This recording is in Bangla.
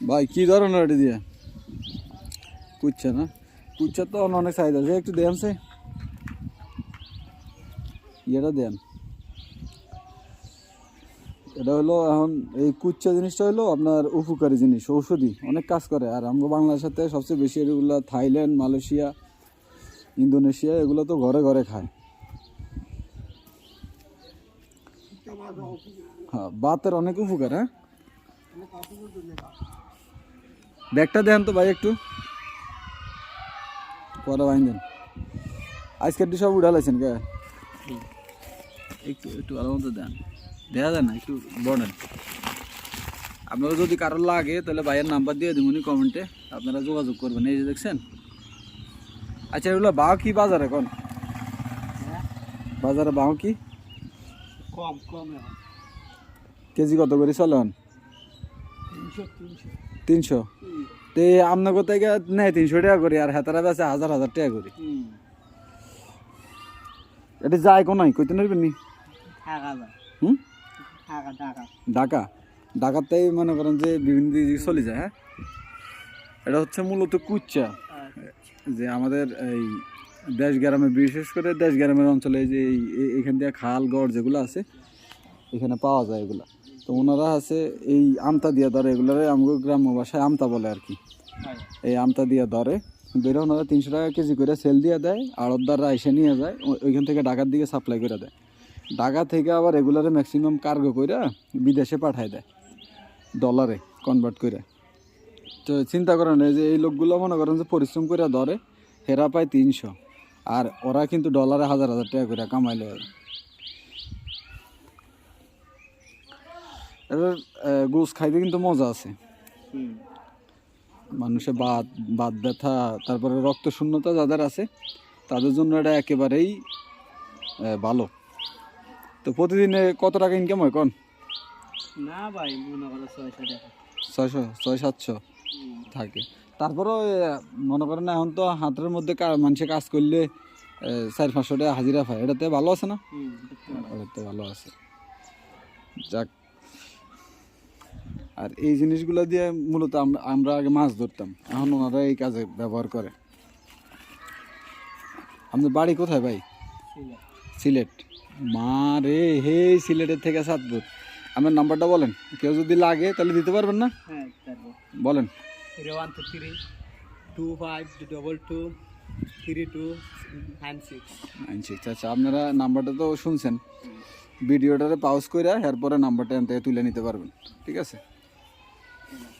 ভাই, কি ধরনের এটা দিয়ে? কুচ্ছা না? কুচ্ছা তো অনেক সাইজ আছে। একটু দেন সে। ইয়েটা দেন। এটা হলো এখন এই কুচ্চা জিনিসটা হলো আপনার উপকারী জিনিস, ঔষধি। অনেক কাজ করে। আর আমরা বাংলার সাথে সবচেয়ে বেশি এগুলো থাইল্যান্ড, মালয়েশিয়া, ইন্দোনেশিয়া, এগুলো তো ঘরে ঘরে খায়। হ্যাঁ বাতের অনেক উপকার হ্যাঁ? ব্যাগটা দেন তো ভাই একটু। পরে বাইন দেন? আজকের সব উঠালাইছেন কে? একটু একটু ভালো মতো দেন। দেওয়া যায় না একটু বলেন আপনারা যদি কারোর লাগে তাহলে ভাইয়ের নাম্বার দিয়ে দিবনি কমেন্টে। আপনারা যোগাযোগ করবেন। এই যে দেখছেন? আচ্ছা এগুলো বাও কি বাজারে এখন? বাজারে বাও কি? কম কম কেজি কত করে চলেন তিনশো তিনশো। তিনশো। তে আপনার কোথায় নেয় তিনশো টাকা করি আর হেতারা বেছে হাজার হাজার টাকা করি। এটা যায় কোনাই কইতে নারবেন নি? থাকা হুম? ঢাকা ঢাকাতেই মনে করেন যে বিভিন্ন দিকে চলে যায় হ্যাঁ? এটা হচ্ছে মূলত কুচ্চা। যে আমাদের এই দেশ গ্রামে বিশেষ করে দেশ গ্রামের অঞ্চলে এই যে এখান দিয়ে খাল গড় যেগুলো আছে এখানে পাওয়া যায় এগুলা। তো ওনারা আছে এই আমতা দিয়ে ধরে এগুলারে আমাকে গ্রাম্য ভাষায় আমতা বলে আর কি। এই আমতা দিয়ে ধরে ধরে ওনারা তিনশো টাকা কেজি করে সেল দিয়ে দেয় আড়তদাররা এসে নিয়ে যায় ওইখান থেকে ঢাকার দিকে সাপ্লাই করে দেয়। ঢাকা থেকে আবার রেগুলারে ম্যাক্সিমাম কার্গো করে বিদেশে পাঠায় দেয় ডলারে কনভার্ট করে তো চিন্তা করেন যে এই লোকগুলো মনে করেন যে পরিশ্রম করে ধরে, হেরা পায় তিনশো, আর ওরা কিন্তু ডলারে হাজার হাজার টাকা করে কামাইলে এবার গোস খাইতে কিন্তু মজা আছে। মানুষের বাত বাত ব্যথা তারপরে রক্ত শূন্যতা যাদের আছে তাদের জন্য এটা একেবারেই ভালো। তো প্রতিদিনে কত টাকা ইনকাম হয় কন? না ভাই মনে করো ছয়শো টাকা। ছয়শো ছয় সাতশো থাকে। তারপরেও মনে করেন এখন তো হাতের মধ্যে মানুষে কাজ করলে চার পাঁচশো টাকা হাজিরা পায়। এটাতে ভালো আছে না। এটাতে ভালো আছে। যাক আর এই জিনিসগুলো দিয়ে মূলত আমরা আগে মাছ ধরতাম। এখন ওনারা এই কাজে ব্যবহার করে। আপনার বাড়ি কোথায় ভাই? সিলেট। মা রে হে সিলেটের থেকে সাতপুর আমার নাম্বারটা বলেন। কেউ যদি লাগে তাহলে দিতে পারবেন না? হ্যাঁ বলেন। One two three two five double two three two nine six. আচ্ছা আপনারা নাম্বারটা তো শুনছেন। ভিডিওটারে পাউজ করে এরপরে নাম্বারটা থেকে তুলে নিতে পারবেন। ঠিক আছে? Amen.